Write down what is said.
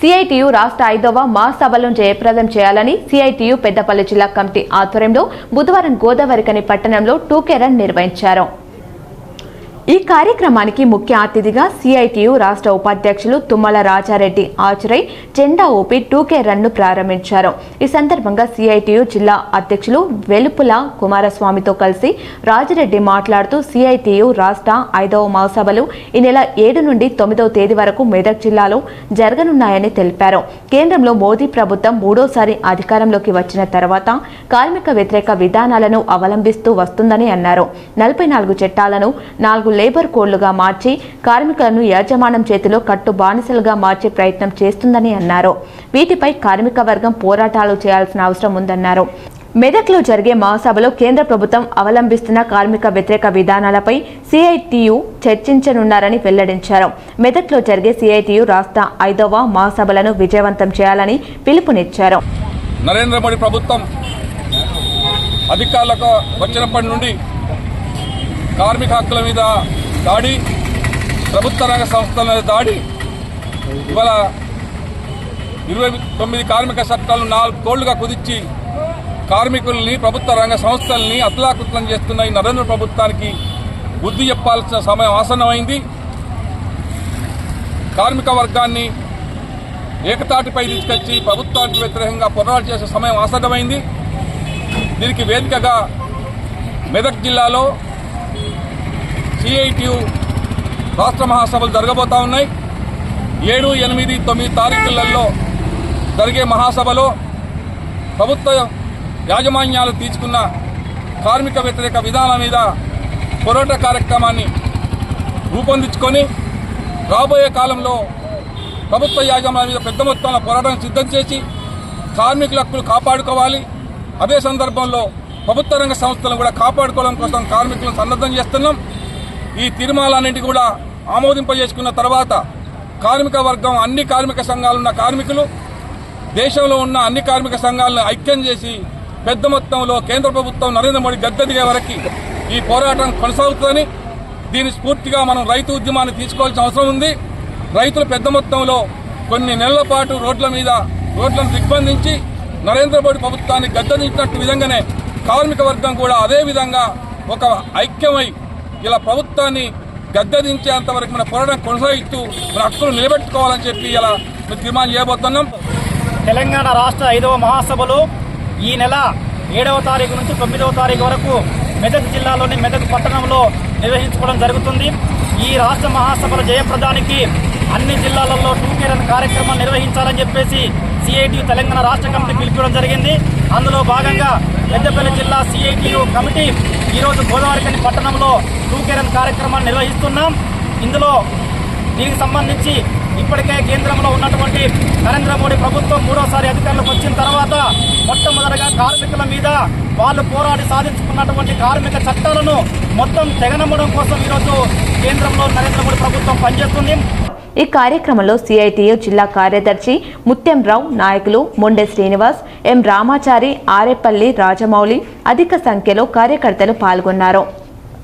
CITU రాష్ట్ర ఐదవ మహాసభలను జయప్రదం చేయాలని సిఐటియు పెద్దపల్లి జిల్లా కమిటీ ఆధ్వర్యంలో బుధవారం గోదావరికని పట్టణంలో టూకే రన్ నిర్వహించారు. ఈ కార్యక్రమానికి ముఖ్య అతిథిగా సిఐటియు రాష్ట్ర ఉపాధ్యక్షులు తుమ్మల రాజారెడ్డి ఆచరై జెండా ఊపి టూకే రన్ను ప్రారంభించారు. ఈ సందర్భంగా సిఐటియు జిల్లా అధ్యక్షులు వెలుపుల కుమారస్వామితో కలిసి రాజారెడ్డి మాట్లాడుతూ సిఐటియు రాష్ట్ర ఐదవ మహాసభలు ఈ నెల ఏడు నుండి తొమ్మిదవ తేదీ వరకు మెదక్ జిల్లాలో జరగనున్నాయని తెలిపారు. కేంద్రంలో మోదీ ప్రభుత్వం మూడోసారి అధికారంలోకి వచ్చిన తర్వాత కార్మిక వ్యతిరేక విధానాలను అవలంబిస్తూ వస్తుందని అన్నారు. నలభై నాలుగు చట్టాలను నాలుగు లేబర్ కోళ్ళుగా మార్చి కార్మికులను యాజమానం చేతిలో కట్టు బానిసలుగా మార్చే ప్రయత్నం చేస్తుందని అన్నారు. వీటిపై కార్మిక వర్గం పోరాటాలు చేయాల్సిన అవసరం ఉందన్నారు. మెదక్లో జరిగే మహాసభలో కేంద్ర ప్రభుత్వం అవలంబిస్తున్న కార్మిక వ్యతిరేక విధానాలపై సిఐటియు చర్చించనున్నారని వెల్లడించారు. మెదక్లో జరిగే సిఐటియు రాష్ట్ర ఐదవ మహాసభలను విజయవంతం చేయాలని పిలుపునిచ్చారు. నరేంద్ర మోడీ ప్రభుత్వం అధికారులకు వచ్చినప్పటి నుండి కార్మిక హక్కుల మీద దాడి ప్రభుత్వ రంగ సంస్థల మీద దాడి ఇవాళ ఇరవై తొమ్మిది కార్మిక చట్టాలు నాలుగు కోళ్ళుగా కుదిర్చి కార్మికుల్ని ప్రభుత్వ రంగ సంస్థల్ని అతలాకుతలం చేస్తున్న ఈ నరేంద్ర ప్రభుత్వానికి బుద్ధి చెప్పాల్సిన సమయం ఆసన్నమైంది. కార్మిక వర్గాన్ని ఏకతాటిపై తీసుకొచ్చి ప్రభుత్వానికి వ్యతిరేకంగా పోరాటం చేసే సమయం ఆసన్నమైంది. దీనికి వేదికగా మెదక్ జిల్లాలో సిఐటియు రాష్ట్ర మహాసభలు జరగబోతా ఉన్నాయి. ఏడు ఎనిమిది తొమ్మిది తారీఖులలో జరిగే మహాసభలో ప్రభుత్వ యాజమాన్యాలు తీసుకున్న కార్మిక వ్యతిరేక విధానం మీద పోరాట కార్యక్రమాన్ని రూపొందించుకొని రాబోయే కాలంలో ప్రభుత్వ యాజమాన్యం మీద పెద్ద మొత్తంలో పోరాటం సిద్ధం చేసి కార్మికుల హక్కులు కాపాడుకోవాలి. అదే సందర్భంలో ప్రభుత్వ రంగ సంస్థలను కూడా కాపాడుకోవడం కోసం కార్మికులను సన్నద్ధం చేస్తున్నాం. ఈ తీర్మానాలన్నింటి కూడా ఆమోదింపజేసుకున్న తర్వాత కార్మిక వర్గం అన్ని కార్మిక సంఘాలున్న కార్మికులు దేశంలో ఉన్న అన్ని కార్మిక సంఘాలను ఐక్యం చేసి పెద్ద మొత్తంలో కేంద్ర ప్రభుత్వం నరేంద్ర మోడీ గద్దె దిగే వరకు ఈ పోరాటం కొనసాగుతుందని దీని స్ఫూర్తిగా మనం రైతు ఉద్యమాన్ని తీసుకోవాల్సిన అవసరం ఉంది. రైతులు పెద్ద మొత్తంలో కొన్ని నెలల పాటు రోడ్ల మీద రోడ్లను దిగ్బంధించి నరేంద్ర మోడీ ప్రభుత్వాన్ని గద్దెదించినట్టు విధంగానే కార్మిక వర్గం కూడా అదే విధంగా ఒక ఐక్యమై ఇలా ప్రభుత్వాన్ని గద్దెదించేంత వరకు మన పోరాటం కొనసాగిస్తూ మన హక్కులు నిలబెట్టుకోవాలని చెప్పి ఇలా తీర్మానం చేయబోతున్నాం. తెలంగాణ రాష్ట్ర ఐదవ మహాసభలో ఈ నెల ఏడవ తారీఖు నుంచి తొమ్మిదవ తారీఖు వరకు మెదక్ జిల్లాలోని మెదక్ పట్టణంలో నిర్వహించుకోవడం జరుగుతుంది. ఈ రాష్ట్ర మహాసభల జయప్రదానికి అన్ని జిల్లాలలో టూకేరన్ కార్యక్రమం నిర్వహించాలని చెప్పేసి సిఐటి తెలంగాణ రాష్ట్ర కమిటీ పిలిపించడం జరిగింది. అందులో భాగంగా పెద్దపల్లి జిల్లా సిఐటియు కమిటీ ఈరోజు గోదావరికని పట్టణంలో టూకేరన్ కార్యక్రమాన్ని నిర్వహిస్తున్నాం. ఇందులో దీనికి సంబంధించి ఇప్పటికే కేంద్రంలో ఉన్నటువంటి నరేంద్ర మోడీ ప్రభుత్వం మూడోసారి అధికారంలోకి వచ్చిన తర్వాత మొట్టమొదటిగా కార్మికుల మీద వాళ్ళు పోరాడి సాధించుకున్నటువంటి కార్మిక చట్టాలను మొత్తం తెగనమ్మడం కోసం ఈరోజు కేంద్ర నరేంద్ర మోడీ ప్రభుత్వం పనిచేస్తుంది. ఈ కార్యక్రమంలో సిఐటియు జిల్లా కార్యదర్శి ముత్యంరావు నాయకులు మొండె శ్రీనివాస్ ఎం రామాచారి ఆరేపల్లి రాజమౌళి అధిక సంఖ్యలో కార్యకర్తలు పాల్గొన్నారు.